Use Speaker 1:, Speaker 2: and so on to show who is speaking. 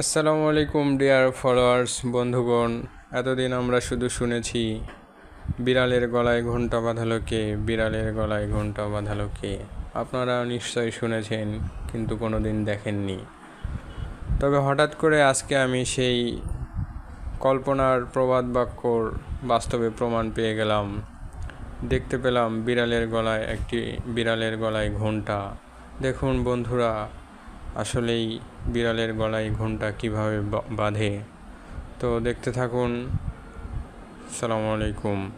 Speaker 1: আসসালামু আলাইকুম, deer followers, বন্ধুগণ। এতদিন আমরা শুধু শুনেছি, বিড়ালের গলায় ঘণ্টা বাঁধালো কে? বিড়ালের গলায় ঘণ্টা বাঁধালো কে? আপনারা নিশ্চয়ই শুনেছেন, কিন্তু কোনো দিন দেখেননি। তবে হঠাৎ করে আজকে আমি সেই কল্পনার প্রবাদ বাক্যর বাস্তবে প্রমাণ পেয়ে গেলাম। দেখতে পেলাম বিড়ালের গলায় একটি, বিড়ালের গলায় ঘণ্টা দেখুন বন্ধুরা আসলেই বিড়ালের গলায় ঘণ্টা কীভাবে বাঁধে? তো দেখতে থাকুন। সালামু আলাইকুম।